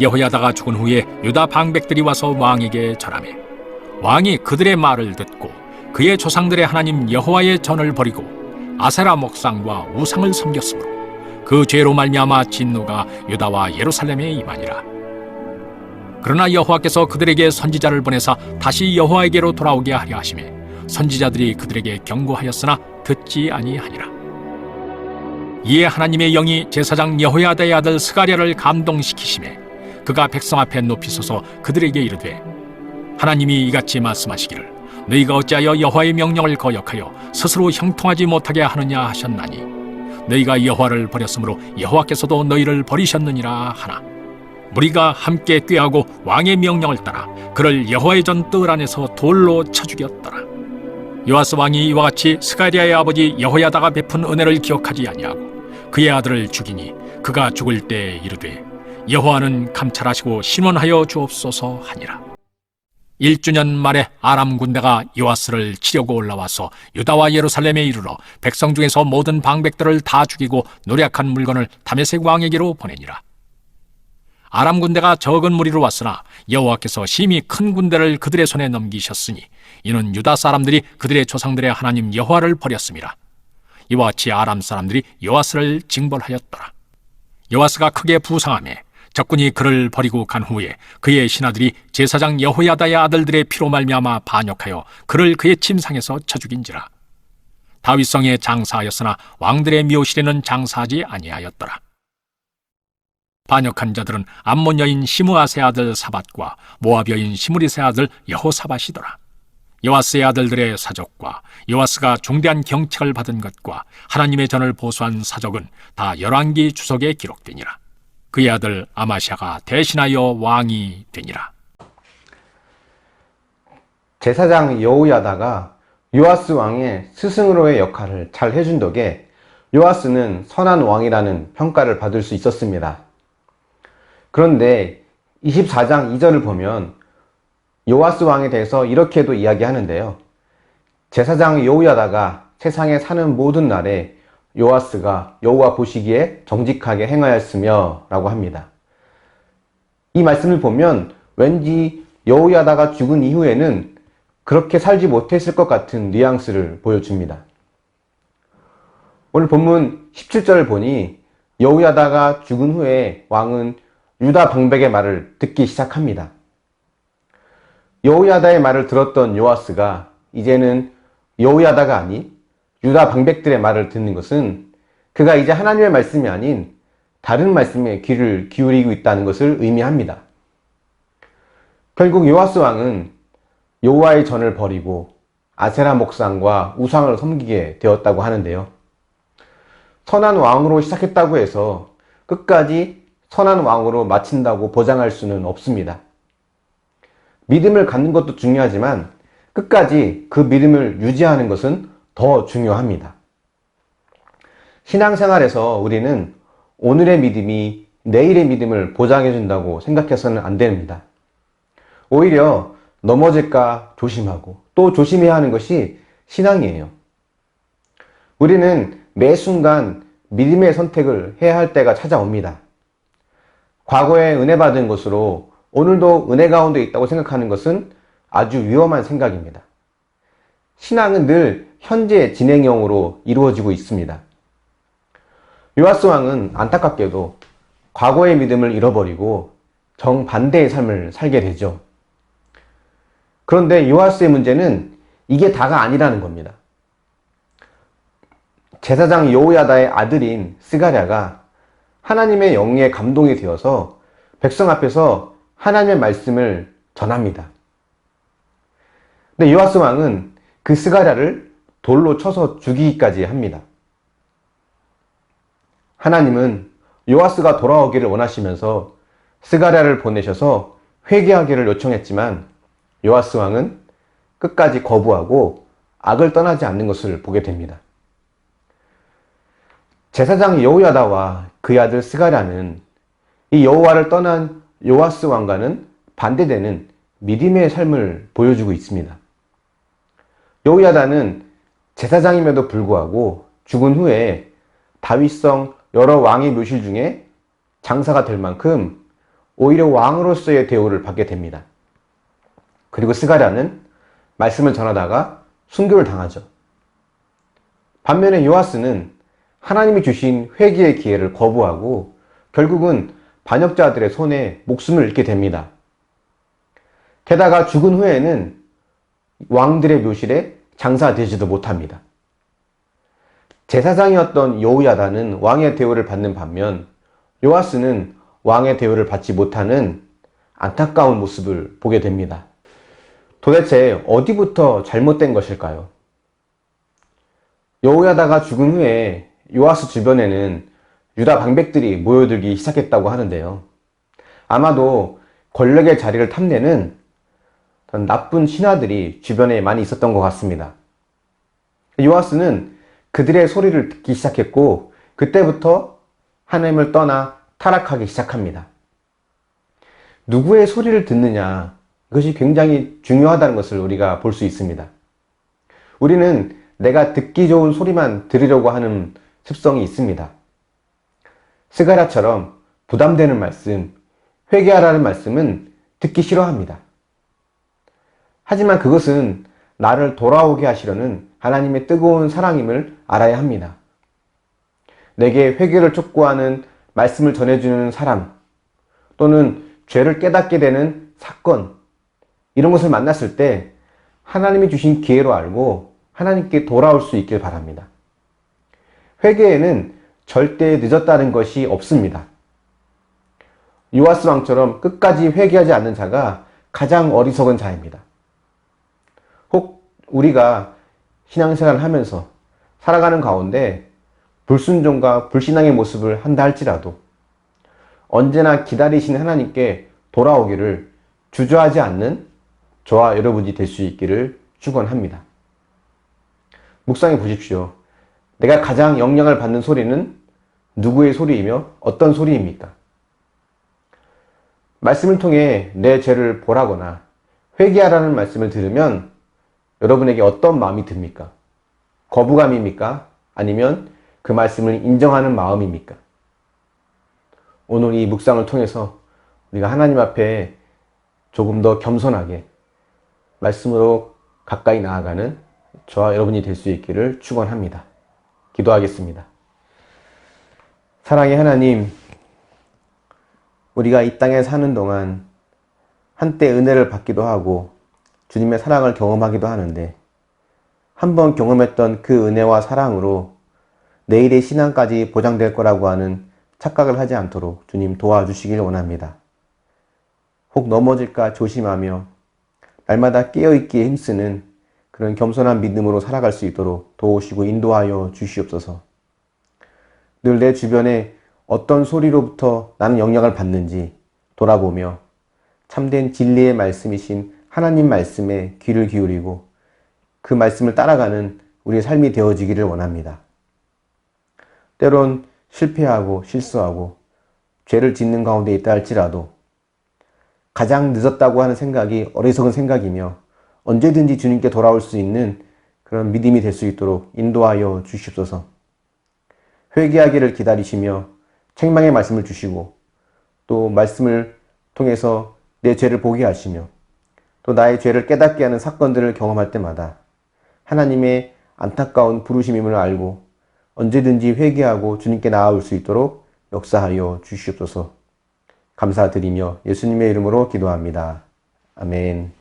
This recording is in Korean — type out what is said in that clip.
여호야다가 죽은 후에 유다 방백들이 와서 왕에게 절하매 왕이 그들의 말을 듣고 그의 조상들의 하나님 여호와의 전을 버리고 아세라 목상과 우상을 섬겼으므로 그 죄로 말미암아 진노가 유다와 예루살렘에 임하니라. 그러나 여호와께서 그들에게 선지자를 보내사 다시 여호와에게로 돌아오게 하려 하심에 선지자들이 그들에게 경고하였으나 듣지 아니하니라 이에 하나님의 영이 제사장 여호야다의 아들 스가랴를 감동시키심에 그가 백성 앞에 높이 서서 그들에게 이르되 하나님이 이같이 말씀하시기를 너희가 어찌하여 여호와의 명령을 거역하여 스스로 형통하지 못하게 하느냐 하셨나니 너희가 여호와를 버렸으므로 여호와께서도 너희를 버리셨느니라 하나 무리가 함께 꾀하고 왕의 명령을 따라 그를 여호와의 전 뜰 안에서 돌로 쳐 죽였더라. 요아스 왕이 이와 같이 스가리아의 아버지 여호야다가 베푼 은혜를 기억하지 아니하고 그의 아들을 죽이니 그가 죽을 때 이르되 여호와는 감찰하시고 신원하여 주옵소서 하니라. 1주년 말에 아람 군대가 요아스를 치려고 올라와서 유다와 예루살렘에 이르러 백성 중에서 모든 방백들을 다 죽이고 노력한 물건을 다메섹 왕에게로 보내니라. 아람 군대가 적은 무리로 왔으나 여호와께서 심히 큰 군대를 그들의 손에 넘기셨으니 이는 유다 사람들이 그들의 조상들의 하나님 여호와를 버렸습니다. 이와 같이 아람 사람들이 요아스를 징벌하였더라. 요아스가 크게 부상함에 적군이 그를 버리고 간 후에 그의 신하들이 제사장 여호야다의 아들들의 피로 말미암아 반역하여 그를 그의 침상에서 쳐 죽인지라. 다윗성에 장사하였으나 왕들의 묘실에는 장사하지 아니하였더라. 반역한 자들은 암몬 여인 시므아세 아들 사밧과 모압 여인 시므리세 아들 여호사밧이더라. 요아스의 아들들의 사적과 요아스가 중대한 경책을 받은 것과 하나님의 전을 보수한 사적은 다 열왕기 주석에 기록되니라. 그의 아들 아마샤가 대신하여 왕이 되니라. 제사장 여우야다가 요아스 왕의 스승으로의 역할을 잘 해준 덕에 요아스는 선한 왕이라는 평가를 받을 수 있었습니다. 그런데 24장 2절을 보면 요아스 왕에 대해서 이렇게도 이야기하는데요. 제사장 여우야다가 세상에 사는 모든 날에 요아스가 여호와 보시기에 정직하게 행하였으며 라고 합니다. 이 말씀을 보면 왠지 여호야다가 죽은 이후에는 그렇게 살지 못했을 것 같은 뉘앙스를 보여줍니다. 오늘 본문 17절을 보니 여우야다가 죽은 후에 왕은 유다 방백의 말을 듣기 시작합니다. 여우야다의 말을 들었던 요아스가 이제는 여우야다가 아닌 유다 방백들의 말을 듣는 것은 그가 이제 하나님의 말씀이 아닌 다른 말씀에 귀를 기울이고 있다는 것을 의미합니다. 결국 요아스 왕은 여호와의 전을 버리고 아세라 목상과 우상을 섬기게 되었다고 하는데요. 선한 왕으로 시작했다고 해서 끝까지 선한 왕으로 마친다고 보장할 수는 없습니다. 믿음을 갖는 것도 중요하지만 끝까지 그 믿음을 유지하는 것은 더 중요합니다. 신앙생활에서 우리는 오늘의 믿음이 내일의 믿음을 보장해 준다고 생각해서는 안 됩니다. 오히려 넘어질까 조심하고 또 조심해야 하는 것이 신앙이에요. 우리는 매 순간 믿음의 선택을 해야 할 때가 찾아옵니다. 과거에 은혜 받은 것으로 오늘도 은혜 가운데 있다고 생각하는 것은 아주 위험한 생각입니다. 신앙은 늘 현재 진행형으로 이루어지고 있습니다. 요아스 왕은 안타깝게도 과거의 믿음을 잃어버리고 정반대의 삶을 살게 되죠. 그런데 요아스의 문제는 이게 다가 아니라는 겁니다. 제사장 여호야다의 아들인 스가랴가 하나님의 영에 감동이 되어서 백성 앞에서 하나님의 말씀을 전합니다. 근데 요아스 왕은 그 스가랴를 돌로 쳐서 죽이기까지 합니다. 하나님은 요아스가 돌아오기를 원하시면서 스가랴를 보내셔서 회개하기를 요청했지만 요아스 왕은 끝까지 거부하고 악을 떠나지 않는 것을 보게 됩니다. 제사장 여호야다와 그의 아들 스가랴는 이 여호와를 떠난 요아스 왕과는 반대되는 믿음의 삶을 보여주고 있습니다. 여호야다는 제사장임에도 불구하고 죽은 후에 다윗성 여러 왕의 묘실 중에 장사가 될 만큼 오히려 왕으로서의 대우를 받게 됩니다. 그리고 스가랴는 말씀을 전하다가 순교를 당하죠. 반면에 요아스는 하나님이 주신 회개의 기회를 거부하고 결국은 반역자들의 손에 목숨을 잃게 됩니다. 게다가 죽은 후에는 왕들의 묘실에 장사되지도 못합니다. 제사장이었던 여우야다는 왕의 대우를 받는 반면 요아스는 왕의 대우를 받지 못하는 안타까운 모습을 보게 됩니다. 도대체 어디부터 잘못된 것일까요? 여호야다가 죽은 후에 요아스 주변에는 유다 방백들이 모여들기 시작했다고 하는데요. 아마도 권력의 자리를 탐내는 나쁜 신하들이 주변에 많이 있었던 것 같습니다. 요아스는 그들의 소리를 듣기 시작했고 그때부터 하나님을 떠나 타락하기 시작합니다. 누구의 소리를 듣느냐 이것이 굉장히 중요하다는 것을 우리가 볼 수 있습니다. 우리는 내가 듣기 좋은 소리만 들으려고 하는 습성이 있습니다. 스가랴처럼 부담되는 말씀, 회개하라는 말씀은 듣기 싫어합니다. 하지만 그것은 나를 돌아오게 하시려는 하나님의 뜨거운 사랑임을 알아야 합니다. 내게 회개를 촉구하는 말씀을 전해주는 사람, 또는 죄를 깨닫게 되는 사건, 이런 것을 만났을 때 하나님이 주신 기회로 알고 하나님께 돌아올 수 있길 바랍니다. 회개에는 절대 늦었다는 것이 없습니다. 요아스 왕처럼 끝까지 회개하지 않는 자가 가장 어리석은 자입니다. 혹 우리가 신앙생활을 하면서 살아가는 가운데 불순종과 불신앙의 모습을 한다 할지라도 언제나 기다리시는 하나님께 돌아오기를 주저하지 않는 저와 여러분이 될 수 있기를 축원합니다. 묵상해 보십시오. 내가 가장 영향을 받는 소리는 누구의 소리이며 어떤 소리입니까? 말씀을 통해 내 죄를 보라거나 회개하라는 말씀을 들으면 여러분에게 어떤 마음이 듭니까? 거부감입니까? 아니면 그 말씀을 인정하는 마음입니까? 오늘 이 묵상을 통해서 우리가 하나님 앞에 조금 더 겸손하게 말씀으로 가까이 나아가는 저와 여러분이 될 수 있기를 축원합니다. 기도하겠습니다. 사랑의 하나님, 우리가 이 땅에 사는 동안 한때 은혜를 받기도 하고 주님의 사랑을 경험하기도 하는데 한번 경험했던 그 은혜와 사랑으로 내일의 신앙까지 보장될 거라고 하는 착각을 하지 않도록 주님 도와주시길 원합니다. 혹 넘어질까 조심하며 날마다 깨어있기에 힘쓰는 그런 겸손한 믿음으로 살아갈 수 있도록 도우시고 인도하여 주시옵소서. 늘 내 주변에 어떤 소리로부터 나는 영향을 받는지 돌아보며 참된 진리의 말씀이신 하나님 말씀에 귀를 기울이고 그 말씀을 따라가는 우리의 삶이 되어지기를 원합니다. 때론 실패하고 실수하고 죄를 짓는 가운데 있다 할지라도 가장 늦었다고 하는 생각이 어리석은 생각이며 언제든지 주님께 돌아올 수 있는 그런 믿음이 될 수 있도록 인도하여 주시옵소서. 회개하기를 기다리시며 책망의 말씀을 주시고 또 말씀을 통해서 내 죄를 보게 하시며 또 나의 죄를 깨닫게 하는 사건들을 경험할 때마다 하나님의 안타까운 부르심임을 알고 언제든지 회개하고 주님께 나아올 수 있도록 역사하여 주시옵소서. 감사드리며 예수님의 이름으로 기도합니다. 아멘.